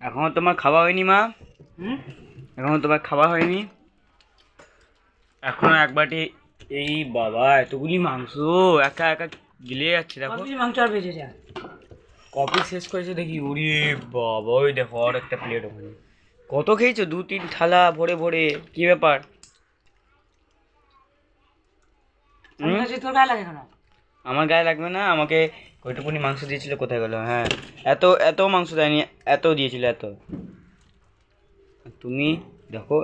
এখনও তোমার খাওয়া হয়নি মা? হুম? এখনও তোমার খাওয়া হয়নি? এখনও এক বাটি এই বাবা এতগুলি মাংস একা একা গিলে যাচ্ছে দেখো। মাংস আর বেঁচে যায় কপি শেষ করেছে দেখি উড়ি বাবা ওই দেখো আর একটা প্লেট ওখানে। কত খেয়েছো? দু তিন থালা ভরে ভরে কি ব্যাপার? তোর গায়ে লাগে কেন? আমার গায়ে লাগবে না আমাকে ওইটুকুনি মাংস দিয়েছিল কোথায় গেল? হ্যাঁ। এত এত মাংস দেয়নি এত দিয়েছিল এত। তুমি দেখো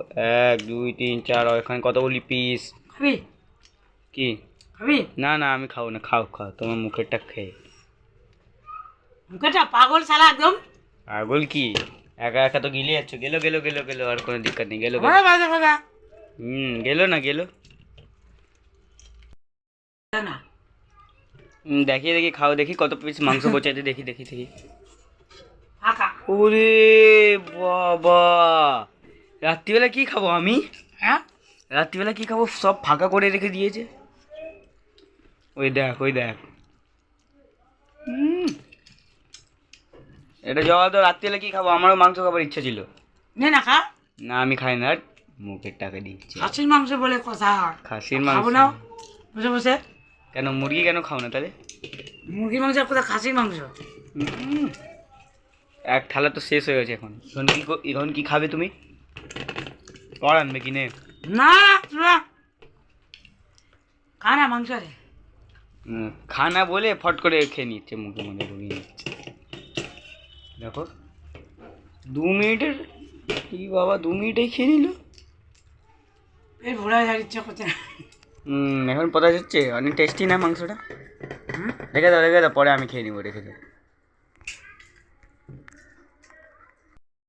এক দুই তিন চার এখানে কতগুলি পিস খাবি? কি? খাবি? না না আমি খাব না খাও খাও তোমার মুখেরটা খেয়ে। মুখেটা পাগল শালা একদম। পাগল কি? একা একা তো গিলে যাচ্ছ। গেলো গেলো গেলো গেলো আর কোনো দিক্কত নেই গেলো হুম গেলো না গেলো। না। দেখি দেখি খাও দেখি কত পিস মাংস বচাইতে দেখি দেখি দেখি। ওরে বাবা! রাত্রিবেলা কি খাব আমি? হ্যাঁ? রাত্রিবেলা কি খাব? সব ফাঁকা করে রেখে দিয়েছে। ওই দেখ ওই দেখ। এটা জবাব দাও রাত্রিবেলা কি খাব? আমারও মাংস খাবার ইচ্ছা ছিল। নে না খা। না আমি খাই না। মুখের টাকা দিচ্ছে। খাসির মাংস বলে কথা। খাসির খাব মাংস না। বসে বসে। কেন মুরগি কেন খাও না তাহলে? মুরগি মাংস আর কোথায় খাসির মাংস? এক থালা তো শেষ হয়ে গেছে এখন। এখন কি এখন কি খাবে তুমি? কর আনবে কিনে। না না। খা না মাংস রে খানা বলে ফট করে খেয়ে নিচ্ছে মুখে মধ্যে ঢুকিয়ে নিচ্ছে দেখো দু মিনিটের কি বাবা দু মিনিটেই খেয়ে নিল? এই ভোলা যার ইচ্ছা করছে না। হুম এখন পতা যাচ্ছে অনেক টেস্টি না মাংসটা? রেখে দাও রেখে দাও পরে আমি খেয়ে নিবো রেখে দাও।